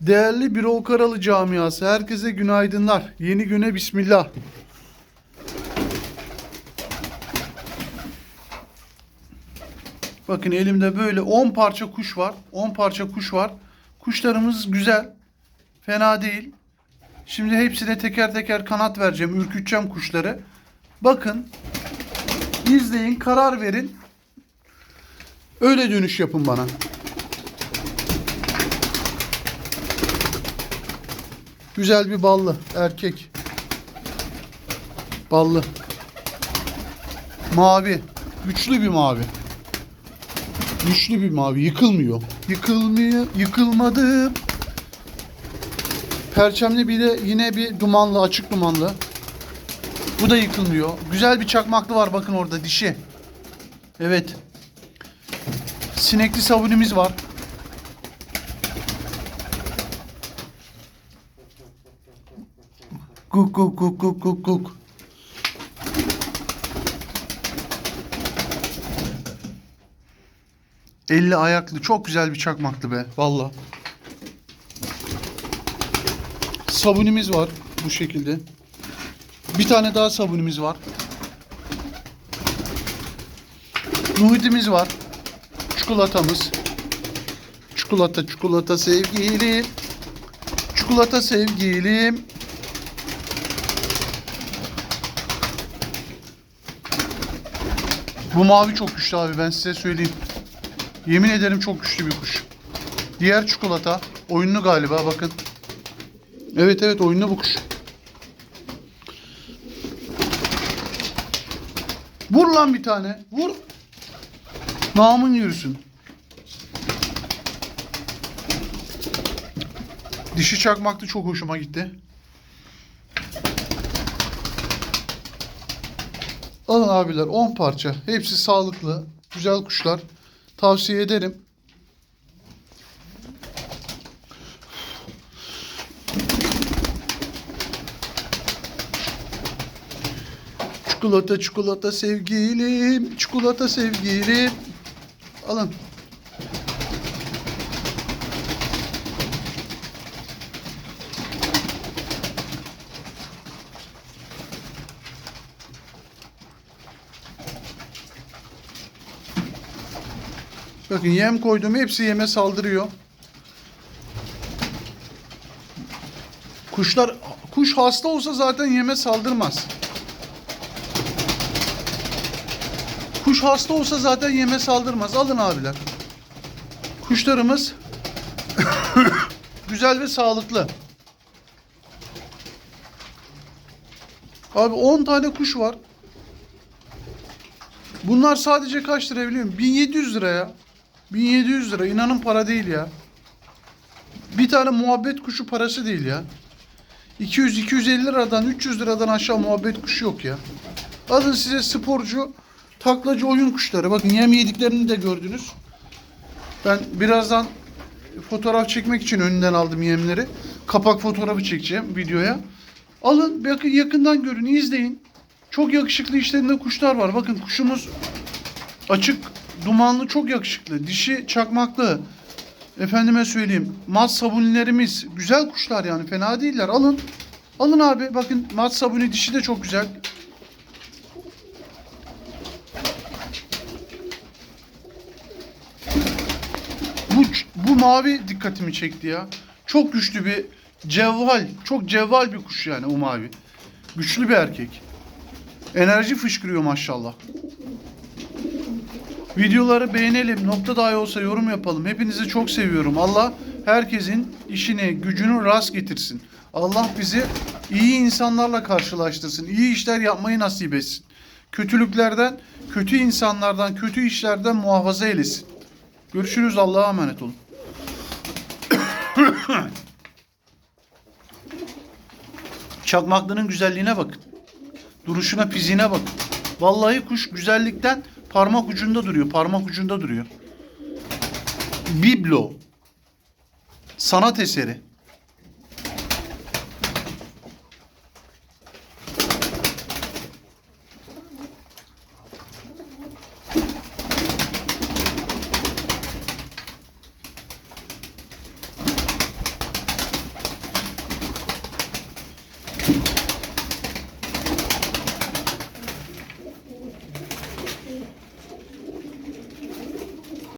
Değerli Birol Karalı camiası, herkese günaydınlar. Yeni güne bismillah. Bakın elimde böyle 10 parça kuş var. 10 parça kuş var. Kuşlarımız güzel. Fena değil. Şimdi hepsine teker teker kanat vereceğim. Ürküteceğim kuşları. Bakın. izleyin, karar verin. Öyle dönüş yapın bana. Güzel bir ballı erkek. Ballı. Mavi. Güçlü bir mavi. Güçlü bir mavi. Yıkılmıyor. Yıkılmıyor. Yıkılmadı. Perçemli bir de yine bir dumanlı, açık dumanlı. Bu da yıkılmıyor. Güzel bir çakmaklı var bakın orada dişi. Evet. Sinekli sabunimiz var. Kuk kuk kuk kuk kuk kuk. Elli ayaklı çok güzel bir çakmaktı be valla. Sabunimiz var bu şekilde. Bir tane daha sabunimiz var. Muhitimiz var. Çikolatamız. Çikolata çikolata sevgilim. Çikolata sevgilim. Bu mavi çok güçlü abi ben size söyleyeyim. Yemin ederim çok güçlü bir kuş. Diğer çikolata oyunlu galiba bakın. Evet evet oyunlu bu kuş. Vur lan bir tane. Vur. Namın yürüsün. Dişi çakmaklı çok hoşuma gitti. Alın abiler 10 parça. Hepsi sağlıklı. Güzel kuşlar. Tavsiye ederim. Çikolata çikolata sevgilim. Çikolata sevgilim. Alın. Bakın yem koydum hepsi yeme saldırıyor. Kuşlar kuş hasta olsa zaten yeme saldırmaz. Kuş hasta olsa zaten yeme saldırmaz. Alın abiler. Kuşlarımız güzel ve sağlıklı. Abi 10 tane kuş var. Bunlar sadece kaç lira biliyor musun? 1700 lira ya. 1700 lira. İnanın para değil ya. Bir tane muhabbet kuşu parası değil ya. 200-250 liradan 300 liradan aşağı muhabbet kuşu yok ya. Alın size sporcu taklacı oyun kuşları. Bakın yem yediklerini de gördünüz. Ben birazdan fotoğraf çekmek için önünden aldım yemleri. Kapak fotoğrafı çekeceğim videoya. Alın bakın yakından görün izleyin. Çok yakışıklı işlerinde kuşlar var. Bakın kuşumuz açık dumanlı çok yakışıklı. Dişi çakmaklı. Efendime söyleyeyim. Mat sabunlerimiz güzel kuşlar yani fena değiller. Alın. Alın abi bakın mat sabuni dişi de çok güzel. Bu bu mavi dikkatimi çekti ya. Çok güçlü bir cevval, çok cevval bir kuş yani o mavi. Güçlü bir erkek. Enerji fışkırıyor maşallah. Videoları beğenelim. Nokta dahi olsa yorum yapalım. Hepinizi çok seviyorum. Allah herkesin işini, gücünü rast getirsin. Allah bizi iyi insanlarla karşılaştırsın. İyi işler yapmayı nasip etsin. Kötülüklerden, kötü insanlardan, kötü işlerden muhafaza eylesin. Görüşürüz. Allah'a emanet olun. Çakmaklının güzelliğine bakın. Duruşuna, fiziğine bakın. Vallahi kuş güzellikten parmak ucunda duruyor. Parmak ucunda duruyor. Biblo. Sanat eseri.